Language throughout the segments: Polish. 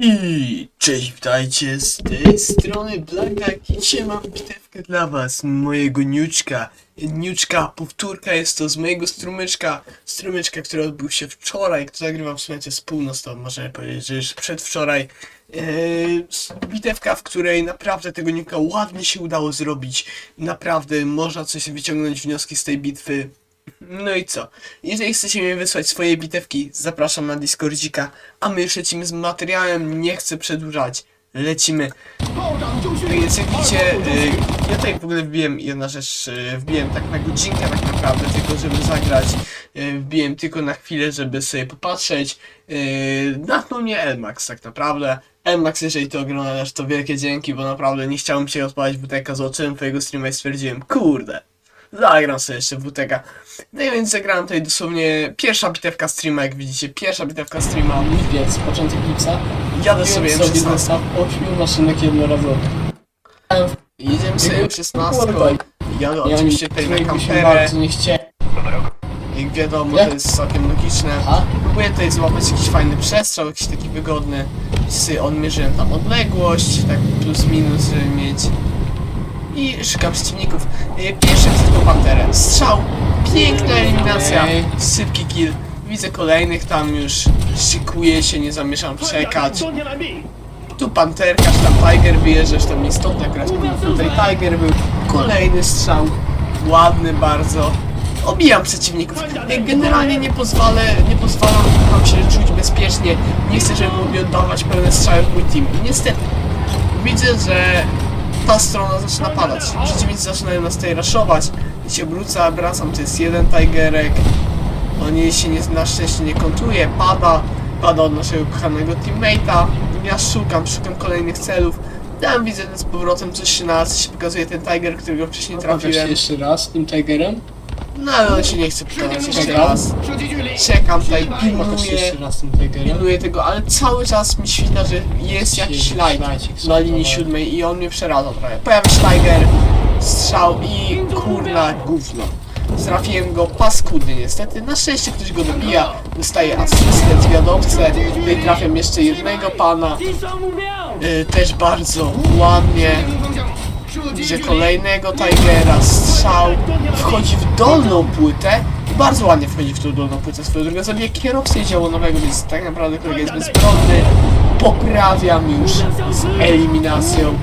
I cześć, witajcie z tej strony Blackjack i dzisiaj mam bitewkę dla was, mojego niuczka. Niuczka, powtórka jest to z mojego strumyczka, strumyczka, który odbył się wczoraj, kto zagrywam w sumie z północ, to możemy powiedzieć, że już przedwczoraj. Eee, bitewka, w której naprawdę tego niuka ładnie się udało zrobić, naprawdę można coś wyciągnąć wnioski z tej bitwy. No i co? Jeżeli chcecie mi wysłać swoje bitewki, zapraszam na Discordzika, a my już lecimy z materiałem, nie chcę przedłużać. Lecimy. Więc jak widzicie, y, ja tutaj w ogóle wbiłem jedna rzecz, y, wbiłem tak na godzinkę tak naprawdę, tylko żeby zagrać. Y, wbiłem tylko na chwilę, żeby sobie popatrzeć. Y, Natnął mnie Elmax tak naprawdę. Elmax, jeżeli to oglądasz, to wielkie dzięki, bo naprawdę nie chciałem się odpalać WTK, zobaczyłem twojego streama i stwierdziłem, kurde, zagram sobie jeszcze WTK. No i więc zagrałem tutaj dosłownie pierwsza bitewka streama, jak widzicie, pierwsza bitewka streama. Lipiec, początek lipca. Jadę sobie Sobie M16. zestaw 8 maszynek jednorazowych. Jedziemy sobie M16. Kurwa. Jadę Ja oczywiście tutaj na się kamperę. bardzo nie chciałem. Jak wiadomo, Jak? to jest całkiem logiczne. A? Próbuję tutaj złapać jakiś fajny przestrzał, jakiś taki wygodny. Sobie odmierzyłem tam odległość, tak plus minus, żeby mieć. I szukam przeciwników. E, Pierwszy tylko panterę. Strzał! Piękna eliminacja! Sypki kill. Widzę kolejnych tam już. Szykuję się, nie zamierzam czekać. Tu panterka, tam Tiger bije, zresztą istotna gra. Tutaj Tiger był. Kolejny strzał. Ładny bardzo. Obijam przeciwników. Ja Generalnie nie pozwolę, nie pozwalam wam się czuć bezpiecznie. Nie chcę, żeby mogli oddawać pełne strzały w mój team. Niestety, widzę, że ta strona zaczyna padać. Przeciwnicy zaczynają nas tutaj raszować. I się obrócę, wracam, to jest jeden Tigerek. On jej się nie, na szczęście nie kontuje, pada, pada od naszego kochanego teammate'a. Ja szukam, szukam kolejnych celów. Tam widzę z powrotem coś się na się pokazuje ten Tiger, którego wcześniej Pokaż trafiłem. jeszcze raz tym Tigerem. No ale on się nie chce pokazać jeszcze Czekam. raz. Czekam tutaj, pilnuję, pilnuję tego, ale cały czas mi świta, że jest jakiś light na linii siódmej i on mnie przeraża trochę. Pojawia się Tiger, strzał i kurna gówno. Trafiłem go paskudnie niestety. Na szczęście ktoś go dobija, dostaje asystę, zwiadowcę. Tutaj trafiam jeszcze jednego pana. Y, też bardzo ładnie. Widzę kolejnego Tigera, strzał. Wchodzi w dolną płytę. i Bardzo ładnie wchodzi w tą dolną płytę. Swoją drogą zabija kierowcę działonowego, więc tak naprawdę kolega jest bezbronny. Poprawiam już z eliminacją.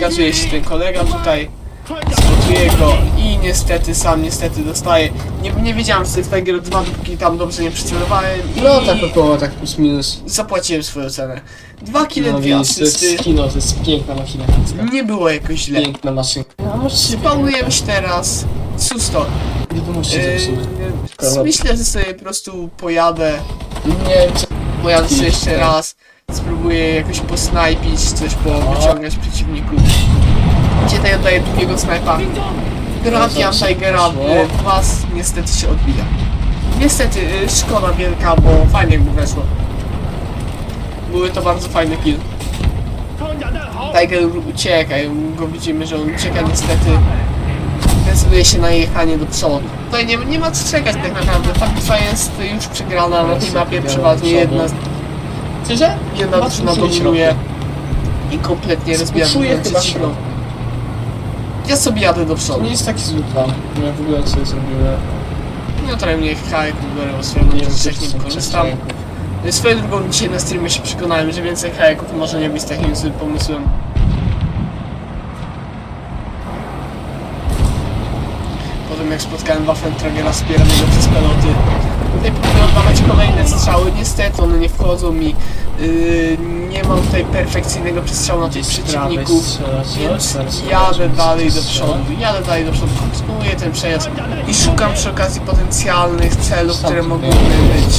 Pokazuje się ten kolega tutaj. Spotuję go i niestety sam niestety dostaję. Nie, nie wiedziałem, że to jest Tiger 2, dopóki tam dobrze nie przycelowałem. I No tak około, tak plus minus. zapłaciłem swoją cenę. Dwa kile, No dwie widzisz, to asysty. jest kino, to jest piękna maszyna chińska. Nie było jakoś źle. Piękna maszynka. A może się Spałujemy się teraz. Susto. wiadomości Yy, zepsuły. myślę, że sobie po prostu pojadę. Nie wiem, co... Pojadę sobie jeszcze raz. Spróbuję jakoś posnajpić, coś powyciągać przeciwników. Gdzie oddaję drugiego snajpa. Dobrze, Tigera, y, was niestety się odbija. Niestety, y, szkoda wielka, bo fajnie jakby weszło. Były to bardzo fajne kill. Tiger ucieka, i go widzimy, że on ucieka niestety. Decyduje się na jechanie do przodu. Tutaj nie, nie ma co czekać tak naprawdę. Bitwa jest już przegrana na tej mapie przeważnie jedna, Czy że? drużyna czuję dominuje i kompletnie rozbija Czuję chyba środek. Ja sobie jadę do To przodu. nie jest taki zły plan. Ja w ogóle sobie zrobiłem. No trochę mnie hajek biorę, bo swoją Nie nie są wykorzystam. Swoją drugą dzisiaj na streamie się przekonałem, że więcej hajeków może nie być takim złym pomysłem. Potem jak spotkałem Waffentragera wspieranego przez peloty. Tutaj próbuję oddawać kolejne strzały, niestety one nie wchodzą mi. Yy, nie mam tutaj perfekcyjnego przestrzału na tych przeciwników. Więc jadę dalej do przodu, jadę dalej do przodu, kontynuuję ten przejazd i szukam przy okazji potencjalnych celów, które mogłyby być.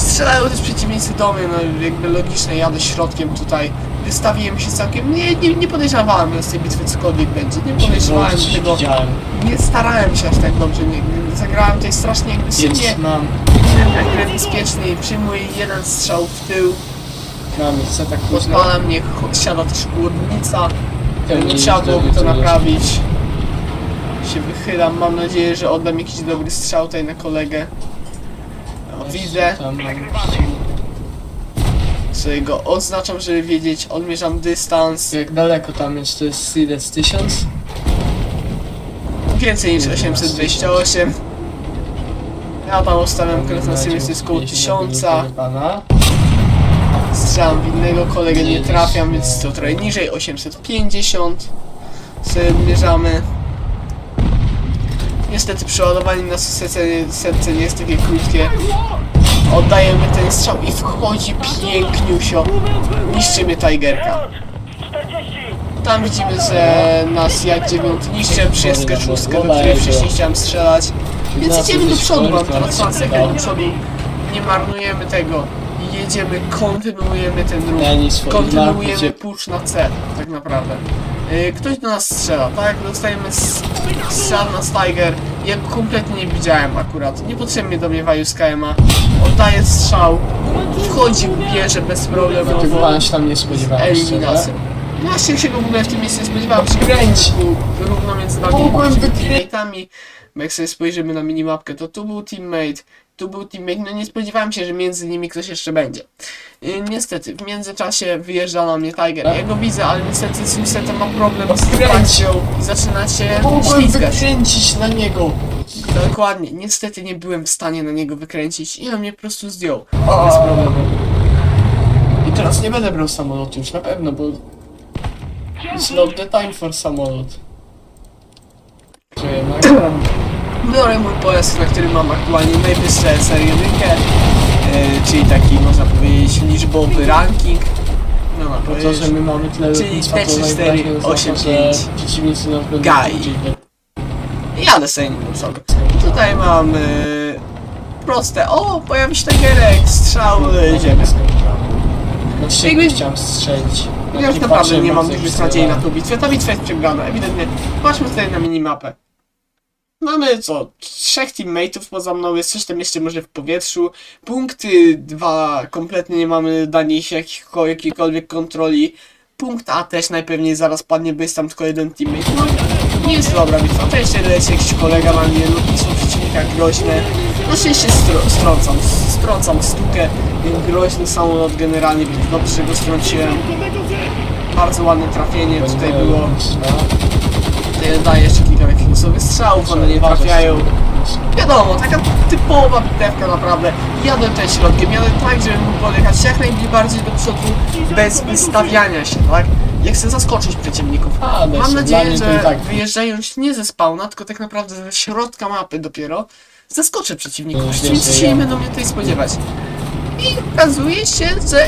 Strzelają też przeciwnicy do mnie, no jakby logiczne, jadę środkiem tutaj. Wystawiłem się całkiem, nie, nie, nie podejrzewałem, że z tej bitwy cokolwiek będzie, nie podejrzewałem tego, Widziałem. nie starałem się aż tak dobrze, nie, nie, zagrałem tutaj strasznie agresywnie, mam, jak grę bezpiecznie i przyjmuję jeden strzał w tył, mam miejsce tak późno. podpala mnie, siada też Ten nie trzeba jest byłoby to jest. naprawić. Się wychylam, mam nadzieję, że oddam jakiś dobry strzał tutaj na kolegę. O, widzę. Tam. Sobie go oznaczam, żeby wiedzieć, odmierzam dystans. Jak daleko tam jest? To jest ile? Z tysiąc? Więcej niż 828. Ja tam ustawiam jest to jest koło 1000. Pana. Strzelam w innego kolegę, nie trafiam, więc to trochę niżej, 850. Sobie odmierzamy. Niestety przeładowanie na setce nie jest takie krótkie. Oddajemy ten strzał i wchodzi piękniusio. Niszczy mnie Tigerka. Tam widzimy, że nas jak dziewiąty niszczy, wszystkie szóstkę, do której wcześniej chciałem strzelać. Więc idziemy do przodu, mam teraz szansę do przodu. Nie marnujemy tego. Jedziemy, kontynuujemy ten ruch. Kontynuujemy push na C, tak naprawdę. Yy, Ktoś do nas strzela, tak? Dostajemy strzał na Tiger. Ja kompletnie nie widziałem akurat. Niepotrzebnie do mnie waju z KMA. Oddaje strzał. Wchodzi, bierze bez problemu. Tego się tam nie spodziewałem. Eliminacja. szczerze. Właśnie się go w ogóle w tym miejscu nie spodziewałem. Kręć równo między nami teammate'ami. Jak sobie spojrzymy na minimapkę, to tu był teammate, tu był teammate. No nie spodziewałem się, że między nimi ktoś jeszcze będzie. Yy, niestety, w międzyczasie wyjeżdża na mnie Tiger. Ja go widzę, ale niestety z Usetem ma problem z trakcją i zaczyna się Mogłem ślizgać. wykręcić na niego. Dokładnie. Niestety nie byłem w stanie na niego wykręcić i on mnie po prostu zdjął. Bez problemu. I teraz nie będę brał samolotu już na pewno, bo... It's not the time for samolot. Że jednak... Biorę mój pojazd, na którym mam aktualnie najwyższe SR1, yy, czyli taki można powiedzieć liczbowy ranking. No na Po to, że my mamy tyle Czyli lotnictwa, to T4, najwyraźniej oznacza, 8, że 5. Przeciwnicy nas będą widzieć. Jadę sobie nim sobie. Tutaj mam yy, proste. O, pojawi się Tigerek, strzał, yy, ziemię. Na trzy Jakby- chciałem strzelić. Ja już naprawdę nie mam dużych nadziei na tą bitwę. Ta bitwa jest przegrana, ewidentnie. Patrzmy tutaj na minimapę. Mamy co? Trzech teammateów poza mną, jest tam jeszcze może w powietrzu. Punkty dwa, kompletnie nie mamy dla nich jakiejkolwiek kontroli. Punkt A też najpewniej zaraz padnie, bo jest tam tylko jeden teammate. No, nie jest dobra bitwa. To jeszcze leci jakiś kolega na mnie, lotnictwo przeciwnika groźne. Na szczęście stro, strącam, strącam stukę. Groźny samolot generalnie, więc dobrze, go strąciłem. Bardzo ładne trafienie tutaj było. Tutaj daję jeszcze kilka takich losowych strzałów, one nie trafiają. Wiadomo, taka typowa bitewka naprawdę. Jadę tutaj środkiem, jadę tak, żeby mógł podjechać jak najbardziej do przodu, bez wystawiania się, tak? Ja chcę zaskoczyć przeciwników. A, bez- Mam nadzieję, że tak. wyjeżdżając nie ze spawna, tylko tak naprawdę ze środka mapy dopiero, zaskoczę przeciwników. No, Przeciwnicy wiesz, się nie będą mnie tutaj spodziewać. I okazuje się, że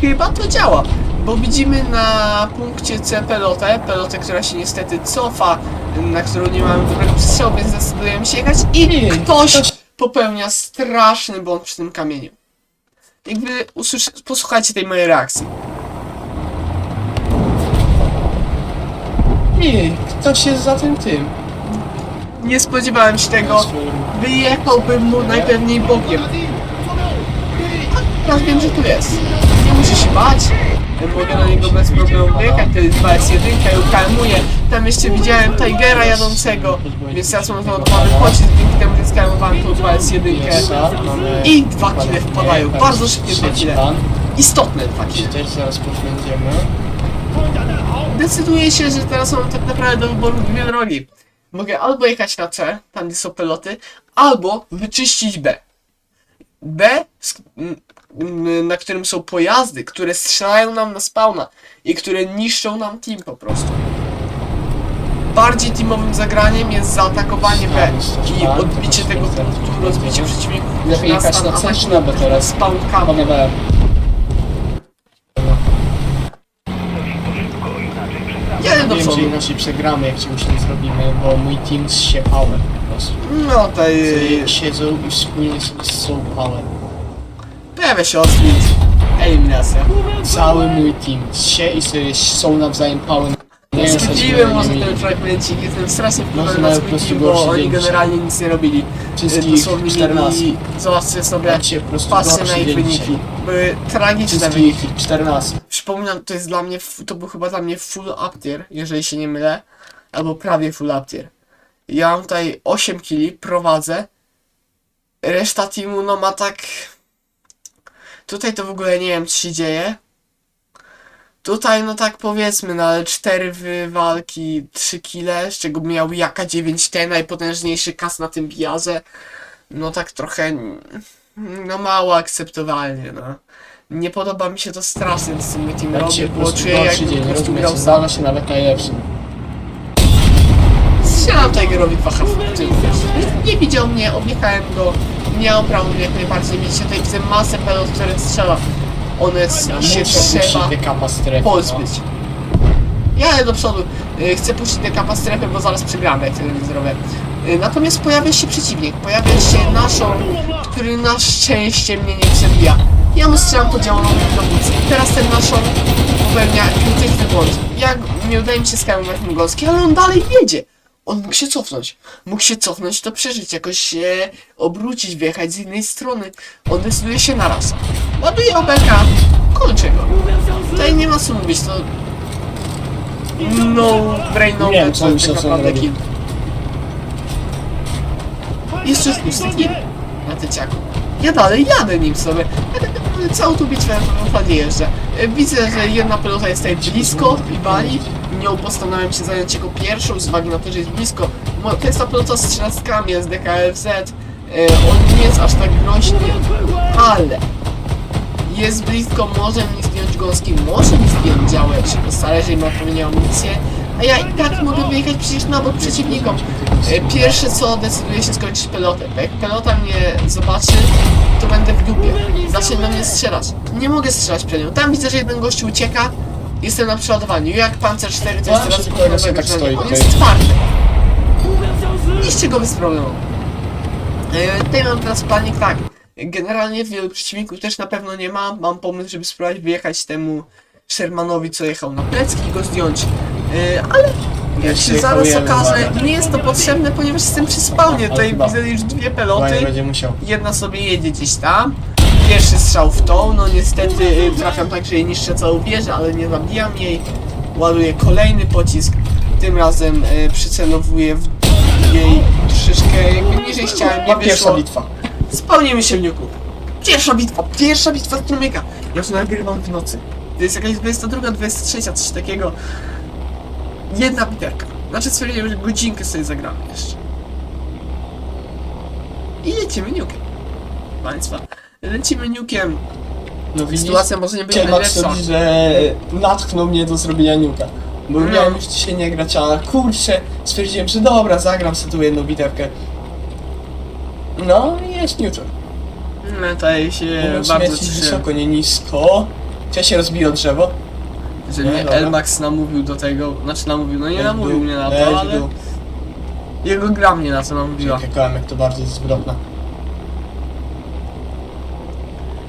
chyba to działa. Bo widzimy na punkcie C pelotę, pelotę, która się niestety cofa, na którą nie mamy dobrego przestrzału, więc zdecydujemy się jechać i ktoś popełnia straszny błąd przy tym kamieniu. Jakby posłuchajcie tej mojej reakcji. Nie, ktoś jest za tym tym. Nie spodziewałem się tego. Wyjechałbym mu najpewniej bokiem. Teraz wiem, że tu jest. Muszę się bać. Mogę na niego bez problemu wyjechać, to jest 2S1, ja ukalmuję. Tam jeszcze widziałem Tigera jadącego, więc teraz mam załadowany pocisk, dzięki temu skalmowałem tą 2S1. I dwa kile wpadają, bardzo szybkie dwa kile. Istotne dwa kile. zaraz. Decyduję się, że teraz mam tak naprawdę do wyboru dwie drogi. Mogę albo jechać na C, tam gdzie są peloty, albo wyczyścić B. B, na którym są pojazdy, które strzelają nam na spawna i które niszczą nam team po prostu. Bardziej teamowym zagraniem jest zaatakowanie B i odbicie tego punktu, rozbicie przeciwników, Lepiej tam na C czy na B teraz? spawn. Panowie, Jeden do wiem, przodu. że inaczej przegramy, jak czegoś nie zrobimy, bo mój team zsie power po prostu. No Sobie siedzą i wspólnie sobie ssą power. Pojawia się Osmit. Eliminacja. Cały mój team i sobie są nawzajem power. Nie Skleiłem może ten fragmencik, jestem strasznie Może wkurzony na mają swój po prostu team, bo gorszy oni dzień generalnie nic nie robili. Wszystkich Dosłownie 14. mieli, zobaczcie sobie, Macie po prostu patrzcie na ich dzień wyniki. dzisiaj. Były tragiczne wyniki. Wszystkich 14. Przypominam, to jest dla mnie, f- to był chyba dla mnie full up tier, jeżeli się nie mylę. Albo prawie full up tier. Ja mam tutaj 8 kili, prowadzę. Reszta teamu no ma tak... Tutaj to w ogóle nie wiem, co się dzieje. Tutaj, no tak powiedzmy, no ale 4 walki, 3 kile, z czego miał Jaka 9T, najpotężniejszy kas na tym bijarze. No tak trochę, no mało akceptowalnie, no. Nie podoba mi się to strasznie, co mój team Jak robi, bo czuję jak gorszy po prostu grał sam. się nawet najlepszy. Strzelam Tigerowi dwa wiesz. Nie widział mnie, objechałem go, miał prawo mnie jak najbardziej mieć. Ja tutaj widzę masę pelot, które strzela. One się trzeba strefy. pozbyć. Ja jadę do przodu, y, chcę puścić dekapa strefę, bo zaraz przegramy, jak tego nie zrobię. Y, Natomiast pojawia się przeciwnik, pojawia się naszą, który na szczęście mnie nie przebija. Ja mu strzelam podzieloną kierownicę. I teraz ten naszą popełnia krytyczny błąd. Jak nie udaje mi się jak mongolski, ale on dalej jedzie. On mógł się cofnąć. Mógł się cofnąć, to przeżyć, jakoś się obrócić, wjechać z innej strony. On decyduje się na raz. Ładuje obelka, kończę go. Tutaj nie ma co mówić, to... No, brain no, wiem, co tak naprawdę kill. Jest pusty kill na tyciaku. Ja dalej jadę nim sobie. Całą tą bitwę naprawdę jeżdżę. E, Widzę, że jedna pelota jest tutaj blisko i bali. Nią postanowiłem się zająć jako pierwszą z uwagi na to, że jest blisko. To jest ta pelota z trzaskami, jest DKFZ. E, On nie jest aż tak groźny, ale jest blisko, może mi zdjąć gąski, może mi zdjąć się postarać, jeżeli ma odpowiednią amunicję, a ja i tak mogę wyjechać przecież na bok przeciwnikom. E, Pierwsze co, decyduje się skończyć pelotę. Jak pelota mnie zobaczy, to będę w dupie. Zacznie na mnie strzelać. Nie mogę strzelać przed nią. Tam widzę, że jeden gościu ucieka, jestem na przeładowaniu. Jak Panzer 4 to jest teraz wykonane tak stoi On jest twardy. Niszcie go bez problemu. E, Tutaj mam teraz planik tak. Generalnie wielu przeciwników też na pewno nie ma. Mam pomysł, żeby spróbować wyjechać temu Shermanowi, co jechał na plecki i go zdjąć. E, Ale jak się zaraz okaże, nie jest to potrzebne, ponieważ jestem przy spawnie. Tutaj widzę już dwie peloty. Jedna sobie jedzie gdzieś tam. Pierwszy strzał w tą, no niestety y, trafiam tak, że jej niszczę całą wieżę, ale nie zabijam jej. Ładuję kolejny pocisk. Tym razem y, przycelowuję w jej troszeczkę jakby niżej chciałem, nie pierwsza bitwa. Spełnimy się w niuku. Pierwsza bitwa, pierwsza bitwa strumyka. Ja to nagrywam w nocy. To jest jakaś 22, 23, coś takiego. Jedna biterka. Znaczy stwierdziłem, że godzinkę sobie zagramy jeszcze. I lecimy niukiem. Państwa. Lecimy niukiem. No widzisz? Sytuacja może nie być najlepsza. Max że natchnął mnie do zrobienia niuka. Bo No. miałem już dzisiaj nie grać, a kurczę, stwierdziłem, że dobra, zagram sobie tu jedną bitewkę. No i jest niuczor. No tutaj się bardzo lecieć cieszę, wysoko, nie nisko. Czy ja się rozbiję o drzewo? Że Nie, mnie dobra. Elmax namówił do tego, znaczy namówił, no nie namówił dół, mnie na to, ale dół. jego gra mnie na to namówiła. Czekałem, jak to bardzo jest zwrotna.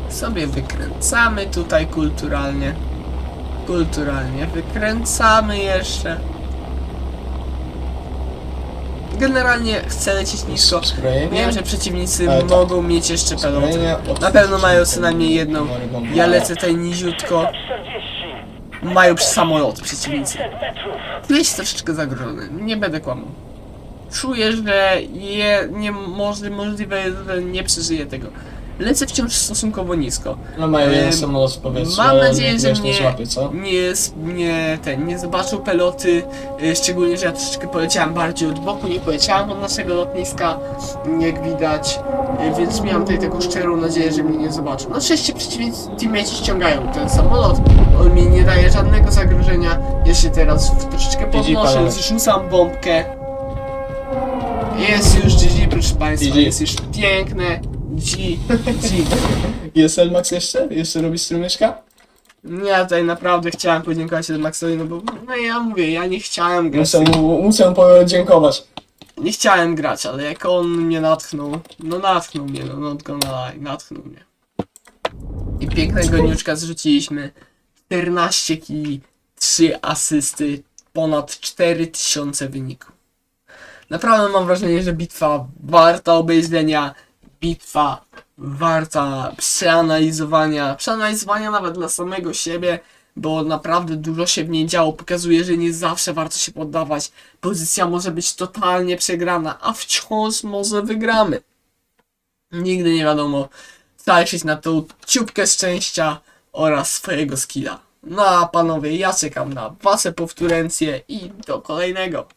Sobie wykręcamy tutaj kulturalnie. Kulturalnie wykręcamy jeszcze. Generalnie chcę lecieć nisko. Wiem, że przeciwnicy Ale tak. mogą mieć jeszcze. Zbrojenie, Na pewno mają co najmniej jedną. Ja lecę tutaj niziutko. Mają przy samolot przeciwnicy. Jest troszeczkę zagrożony. Nie będę kłamał. Czuję, że je, nie, może, możliwe jest, że nie przeżyję tego. Lecę wciąż stosunkowo nisko. No mają jeden samolot w powietrzu, Mam nadzieję, że wiesz, nie mnie złapie, co? nie, nie, ten, nie zobaczył peloty, y, szczególnie, że ja troszeczkę poleciałem bardziej od boku, nie poleciałem od naszego lotniska, jak widać, więc miałem tutaj taką szczerą nadzieję, że mnie nie zobaczył. Na szczęście przeciwnicy teammates ściągają ten samolot, on mi nie daje żadnego zagrożenia, ja się teraz troszeczkę podnoszę, zrzucam bombkę. Jest już GG, proszę Państwa, GG. jest już piękne GG. Jest Elmax jeszcze? Jeszcze robi strumyczka? Ja tutaj naprawdę chciałem podziękować Maxowi, no bo no ja mówię, ja nie chciałem grać. Muszę mu, muszę podziękować. Nie chciałem grać, ale jak on mnie natchnął, no natchnął mnie, no not gonna lie, natchnął mnie. I pięknego niuczka zrzuciliśmy. 14 kili, 3 asysty, ponad 4000 wyników. Naprawdę mam wrażenie, że bitwa warta obejrzenia, bitwa warta przeanalizowania, przeanalizowania nawet dla samego siebie, bo naprawdę dużo się w niej działo. Pokazuje, że nie zawsze warto się poddawać. Pozycja może być totalnie przegrana, a wciąż może wygramy. Nigdy nie wiadomo, zaliczyć na tą ciupkę szczęścia oraz swojego skilla. No a panowie, ja czekam na wasze powtórencje i do kolejnego.